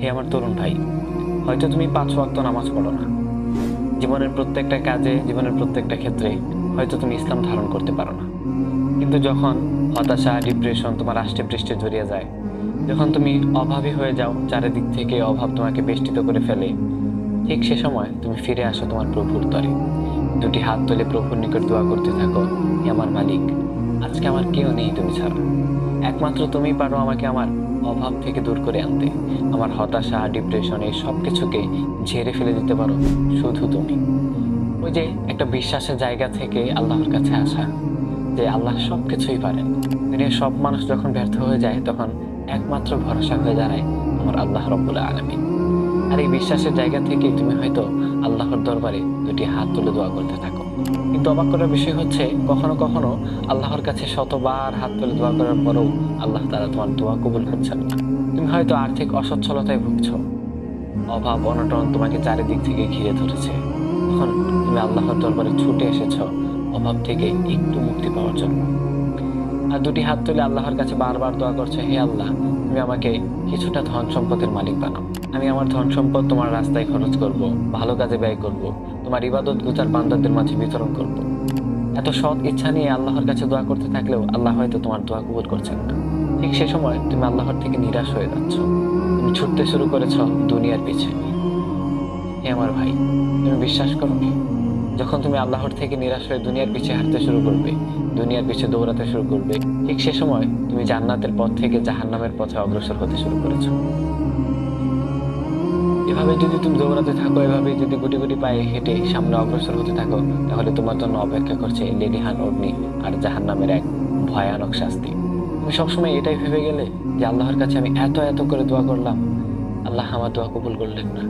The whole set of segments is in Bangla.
হে আমার তরুণ ভাই, হয়তো তুমি পাঁচ ওয়াক্ত নামাজ পড়ো না। জীবনের প্রত্যেকটা কাজে, জীবনের প্রত্যেকটা ক্ষেত্রে হয়তো তুমি ইসলাম ধারণ করতে পারো না। কিন্তু যখন হতাশা ডিপ্রেশন তোমার আষ্টে পৃষ্ঠে জড়িয়ে যায়, যখন তুমি অভাবী হয়ে যাও, চারিদিক থেকে অভাব তোমাকে বেষ্টিত করে ফেলে, ঠিক সে সময় তুমি ফিরে আসো তোমার প্রভুর তরে। দুটি হাত তুলে প্রভুর নিকট দোয়া করতে থাকো আমার মালিক, আজকে আমার কেউ নেই তুমি ছাড়া। একমাত্র তুমি পারো আমাকে আমার অভাব থেকে দূর করে আনতে। আমার হতাশা ডিপ্রেশন এই সব কিছুকে ঝেড়ে ফেলে দিতে পারো শুধু তুমি। ওই যে একটা বিশ্বাসের জায়গা থেকে আল্লাহর কাছে আসা, যে আল্লাহ সব কিছুই পারেন। দুনিয়ার সব মানুষ যখন ব্যর্থ হয়ে যায়, তখন একমাত্র ভরসা হয়ে দাঁড়ায় আমার আল্লাহ রব্বুল্লাহ আলমী আর এই বিশ্বাসের জায়গা থেকেই তুমি হয়তো আল্লাহর দরবারে দুটি হাত তুলে দোয়া করতে থাকো। কিন্তু অবাক করার বিষয় হচ্ছে, কখনো কখনো আল্লাহর কাছে শতবার হাত তুলে দোয়া করার পরেও আল্লাহ তারা তোমার দোয়া কবুল করছেন না। তুমি হয়তো আর্থিক অসচ্ছলতায় ভুগছ। অভাব, অনটন তোমাকে চারিদিক থেকে ঘিরে ধরেছে। তখন তুমি আল্লাহর দরবারে ছুটে এসেছ, অভাব থেকে একটু মুক্তি পাওয়ার জন্য। দুটি হাত তুলে আল্লাহর কাছে বারবার দোয়া করছে, হে আল্লাহ, তুমি আমাকে কিছুটা ধন সম্পদের মালিক বানাও। আমি আমার ধন সম্পদ তোমার রাস্তায় খরচ করব, ভালো কাজে ব্যয় করব, তোমার ইবাদত গুজার বান্দাদের মাঝে বিতরণ করব। এত সৎ ইচ্ছা নিয়ে আল্লাহর কাছে দোয়া করতে থাকলেও আল্লাহ হয়তো তোমার দোয়া কবুল করছেন না। ঠিক সে সময় তুমি আল্লাহর থেকে নিরাশ হয়ে যাচ্ছ। তুমি ছুটতে শুরু করেছ দুনিয়ার পিছনে হে আমার ভাই, তুমি বিশ্বাস করো যখন তুমি আল্লাহর থেকে নিরাশ হয়ে দুনিয়ার পিছে হাঁটতে শুরু করবে, দুনিয়ার পিছে দৌড়াতে শুরু করবে, ঠিক সে সময় তুমি জান্নাতের পথ থেকে জাহান্নামের পথে অগ্রসর হতে শুরু করেছ। এভাবে যদি তুমি দৌড়াতে থাকো, এভাবে যদি গুটি গুটি পায়ে হেঁটে সামনে অগ্রসর হতে থাকো, তাহলে তোমার জন্য অপেক্ষা করছে লেলিহান অগ্নি আর জাহান্নামের এক ভয়ানক শাস্তি। তুমি সবসময় এটাই ভেবে গেলে যে আল্লাহর কাছে আমি এত এত করে দোয়া করলাম আল্লাহ আমার দোয়া কবুল করলেন না।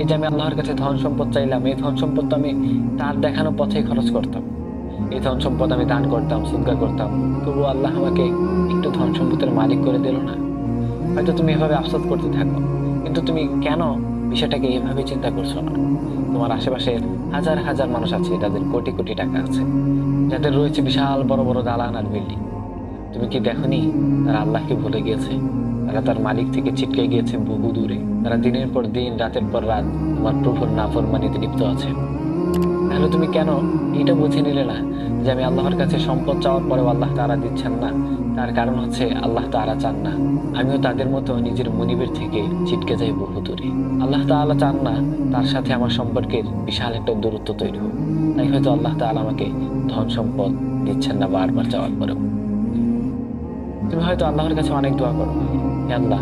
এই যে আমি আল্লাহর কাছে ধন সম্পদ চাইলাম, এই ধন সম্পদ তো আমি তার দেখানো পথেই খরচ করতাম। এই ধন সম্পদ আমি দান করতাম, সুদগা করতাম। তবু আল্লাহ আমাকে একটু ধন সম্পদের মালিক করে দিল না। হয়তো তুমি এভাবে আফসোস করতে থাকো, কিন্তু তুমি কেন বিষয়টাকে এভাবে চিন্তা করছ না? তোমার আশেপাশে হাজার হাজার মানুষ আছে, যাদের কোটি কোটি টাকা আছে। যাদের রয়েছে বিশাল বড় বড় দালান আর বিল্ডিং। তুমি কি দেখনি তারা আল্লাহকে ভুলে গিয়েছে? তারা তার মালিক থেকে ছিটকে গিয়েছে বহু দূরে। তারা দিনের পর দিন, রাতের পর রাত তোমার প্রভুর নাফরমানিতে লিপ্ত আছে। তাহলে তুমি কেন এটা বুঝে নিলে না যে আমি আল্লাহর কাছে সম্পদ চাওয়ার পরেও আল্লাহ তারা দিচ্ছেন না? তার কারণ হচ্ছে আল্লাহ তারা চান না। আমিও তাদের মতো নিজের মনিবের থেকে ছিটকে যাই বহু দূরে। আল্লাহ তাআলা চান না তার সাথে আমার সম্পর্কের বিশাল একটা দূরত্ব তৈরি হোক। তাই হয়তো আল্লাহ তাআলা আমাকে ধন সম্পদ দিচ্ছেন না বারবার চাওয়ার পরেও। তুমি হয়তো আল্লাহর কাছে অনেক দোয়া করো। আল্লাহ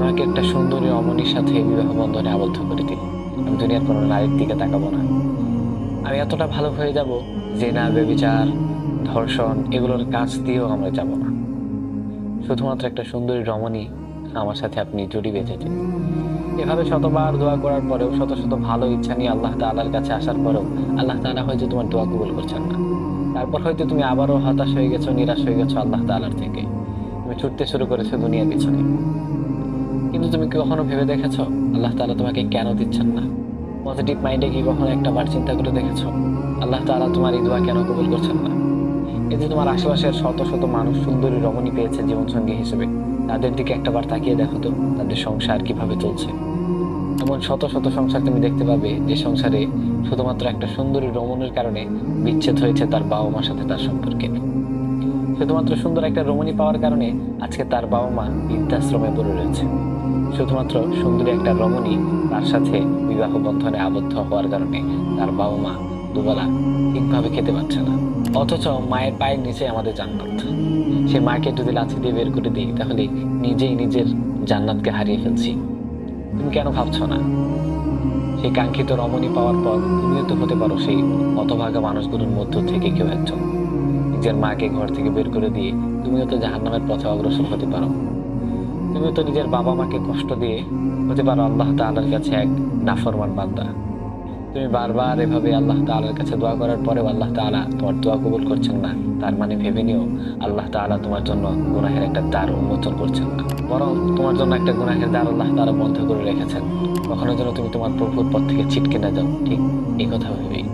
আমাকে একটা সুন্দরী অমনির সাথে বিবাহ বন্ধনে আবদ্ধ করে দিন আমি দুনিয়ার কোনো নারীর দিকে তাকাবো না। আমি এতটা ভালো হয়ে যাব যে না বেবিচার ধর্ষণ এগুলোর কাজ দিয়েও আমরা যাব না। শুধুমাত্র একটা সুন্দরী রমণী আমার সাথে আপনি জুড়ি বেঁধে এভাবে শতবার দোয়া করার পরেও শত শত ভালো ইচ্ছা নিয়ে আল্লাহ তাআলার কাছে আসার পরেও আল্লাহ তাআলা হয়তো তোমার দোয়া কবুল করছেন না। তারপর হয়তো তুমি আবারও হতাশ হয়ে গেছো, নিরাশ হয়ে গেছো আল্লাহ তাআলার থেকে। তুমি ছুটতে শুরু করেছ দুনিয়ার পিছনে। কিন্তু তুমি কখনো ভেবে দেখেছ, আল্লাহ তাআলা তোমাকে কেন দিচ্ছেন না? পজিটিভ মাইন্ডে কি কখনো একটা বার চিন্তা করে দেখেছ, আল্লাহ তাআলা তোমার এই দোয়া কেন কবুল করছেন না? যে তোমার আশেপাশের শত শত মানুষ সুন্দরী রমণী পেয়েছে জীবনসঙ্গী হিসেবে, তাদের দিকে একটা বার তাকিয়ে দেখো তো, তাদের সংসার কীভাবে চলছে। এমন শত শত সংসার তুমি দেখতে পাবে, যে সংসারে শুধুমাত্র একটা সুন্দরী রমণের কারণে বিচ্ছেদ হয়েছে তার বাবা মার সাথে তার সম্পর্কে। শুধুমাত্র সুন্দর একটা রমণী পাওয়ার কারণে আজকে তার বাবা মা বৃদ্ধাশ্রমে পড়ে রয়েছে। শুধুমাত্র সুন্দরী একটা রমণী তার সাথে বিবাহ বন্ধনে আবদ্ধ হওয়ার কারণে তার বাবা মা দুবেলা ঠিকভাবে খেতে পারছে না। অথচ মায়ের পায়ের নিচে আমাদের জান্নাত। সে মাকে যদি লাথি দিয়ে বের করে দিই, তাহলে নিজেই নিজের জান্নাতকে হারিয়ে ফেলছি। তুমি কেন ভাবছ না? সেই কাঙ্ক্ষিত রমণী পাওয়ার পর তুমিও তো হতে পারো সেই হতভাগা মানুষগুলোর মধ্য থেকে কেউ একজন। নিজের মাকে ঘর থেকে বের করে দিয়ে তুমিও তো জাহান্নামের পথে অগ্রসর হতে পারো। তুমি তো নিজের বাবা মাকে কষ্ট দিয়ে হতে পারো আল্লাহ তাআলার কাছে এক নাফরমান বান্দা। তুমি বারবার এভাবে আল্লাহ তাআলার কাছে দোয়া করার পরেও আল্লাহ তাআলা তোমার দোয়া কবুল করছেন না। তার মানে ভেবে নিও, আল্লাহ তাআলা তোমার জন্য গুনাহের একটা দ্বার উন্মোচন করছেন না। বরং তোমার জন্য একটা গুনাহের দ্বার আল্লাহ তাআলা বন্ধ করে রেখেছেন। কখনো যেন তুমি তোমার প্রভুর পথ থেকে ছিটকে না যাও। ঠিক এই কথা ভেবেই।